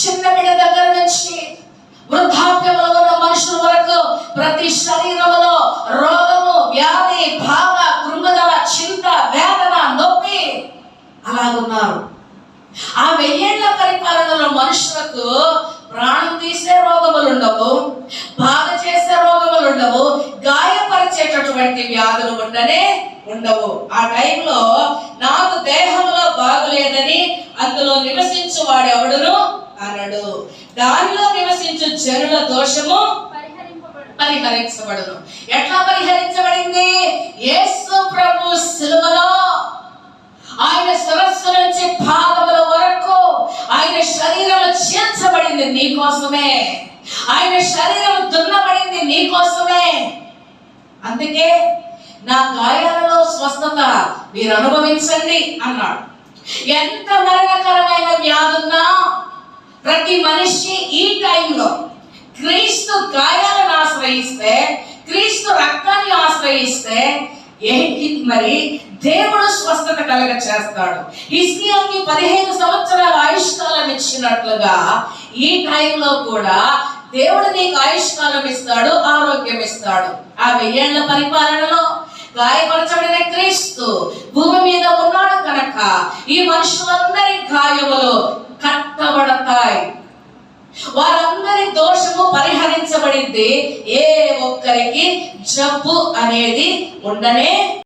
చిన్న బిడ్డ దగ్గర నుంచి వృద్ధాప్యంలో ఉన్న మనుషుల వరకు ప్రతి శరీరములో రోగము వ్యాధి భావ కృంగుదల చింత వేదన నొప్పి అలాగున్నారు. ఆ వెయ్యేళ్ళ పరిపాలనలో మనుషులకు ప్రాణం తీసే రోగములు ఉండవు బాధ చేసే రోగములు ఉండవు గాయపరిచేటటువంటి వ్యాధులు ఉండనే ఉండవు. ఆ టైంలో నాకు దేహంలో బాగులేదని అందులో నివసించు అనడు దానిలో నివసించు జనుల దోషము పరిహరించబడును. ఎట్లా పరిహరించబడింది? యేసు ప్రభు సిలువలో. ఆయన శిరస్సు నుంచి పాదముల వరకు ఆయన శరీరం చీల్చబడింది నీ కోసమే. ఆయన శరీరం దున్నబడింది నీ కోసమే. అందుకే నా గాయాలలో స్వస్థత మీరు అనుభవించండి అన్నాడు. ఎంత మరణకరమైన వ్యాధున్నా ప్రతి మనిషి ఈ టైంలో క్రీస్తు గాయాలను ఆశ్రయిస్తే క్రీస్తు రక్తాన్ని ఆశ్రయిస్తే ఏంటి మరి దేవుడు స్వస్థత కలగ చేస్తాడు. ఇస్కియాకి పదిహేను సంవత్సరాల ఆయుష్కాలం ఇచ్చినట్లుగా ఈ టైంలో కూడా దేవుడు నీకు ఆయుష్కాలం ఇస్తాడు ఆరోగ్యం ఇస్తాడు. ఆ వెయ్యేళ్ళ పరిపాలనలో గాయపరచబడిన క్రీస్తు భూమి మీద ఉన్నాడు కనుక ఈ మనుషులందరి గాయములు కట్టబడత వారందరి దోషము ఏ ఒక్కరికి జబ్బు అనేది ఉండనే